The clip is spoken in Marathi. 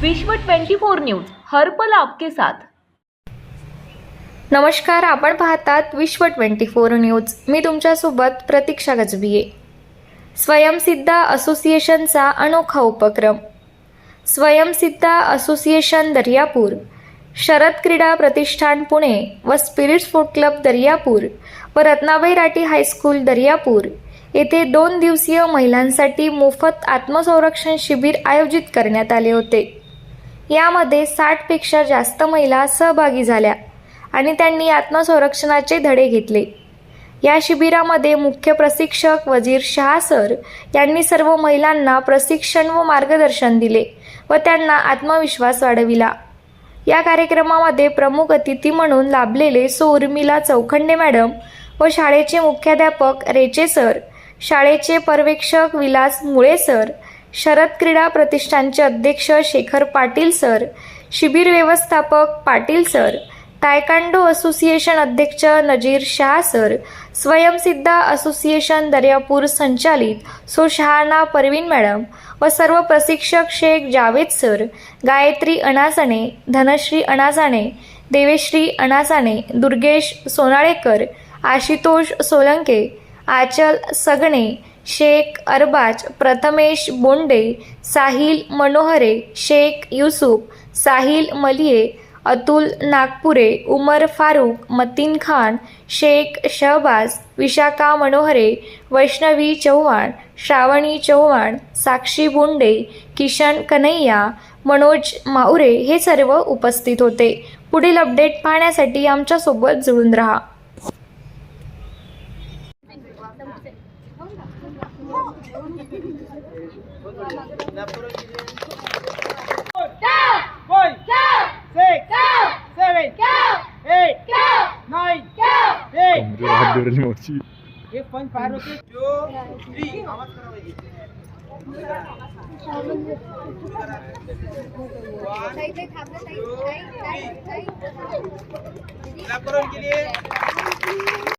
विश्व 24 न्यूज हर पल आपके साथ. नमस्कार आपण पाहतात विश्व ट्वेंटी फोर न्यूज. मी तुमच्यासोबत प्रतीक्षा गजबिये स्वयंसिद्धा असोसिएशनचा अनोखा उपक्रम. स्वयंसिद्धा असोसिएशन दर्यापूर शरद क्रीडा प्रतिष्ठान पुणे व स्पिरिट फूड क्लब दर्यापूर व रत्नाबाई राठी हायस्कूल दर्यापूर येथे दोन दिवसीय महिलांसाठी मोफत आत्मसंरक्षण शिबिर आयोजित करण्यात आले होते. यामध्ये साठपेक्षा जास्त महिला सहभागी झाल्या आणि त्यांनी आत्मसंरक्षणाचे धडे घेतले. या शिबिरामध्ये मुख्य प्रशिक्षक वजीर शाह सर यांनी सर्व महिलांना प्रशिक्षण व मार्गदर्शन दिले व त्यांना आत्मविश्वास वाढविला. या कार्यक्रमामध्ये प्रमुख अतिथी म्हणून लाभलेले सो उर्मिला चौखंडे मॅडम व शाळेचे मुख्याध्यापक रेचे सर शाळेचे पर्यवेक्षक विलास मुळे सर शरद क्रीडा प्रतिष्ठानचे अध्यक्ष शेखर पाटील सर शिबिर व्यवस्थापक पाटील सर टायकांडो असोसिएशन अध्यक्ष नजीर शाह सर स्वयंसिद्धा असोसिएशन दर्यापूर संचालित सो शहाना परवीन मॅडम व सर्व प्रशिक्षक शेख जावेद सर गायत्री अनासाणे धनश्री अनासाणे देवेश्री अनासाणे दुर्गेश सोनाळेकर आशितोष सोलंके आचल सगणे शेख अरबाज प्रथमेश बोंडे साहिल मनोहरे शेख युसुफ साहिल मलिये अतुल नागपुरे उमर फारूक मतीन खान शेख शहबाज विशाखा मनोहरे वैष्णवी चव्हाण श्रावणी चव्हाण साक्षी बोंडे किशन कन्हैया मनोज माऊरे हे सर्व उपस्थित होते. पुढील अपडेट पाहण्यासाठी आमच्यासोबत जुळून राहा. Five, six, seven, eight, nine, eight. कमरेला हात धरून मावशी एक पण पार होते two, three. आवाज करा पाहिजे. Clap करून गेली.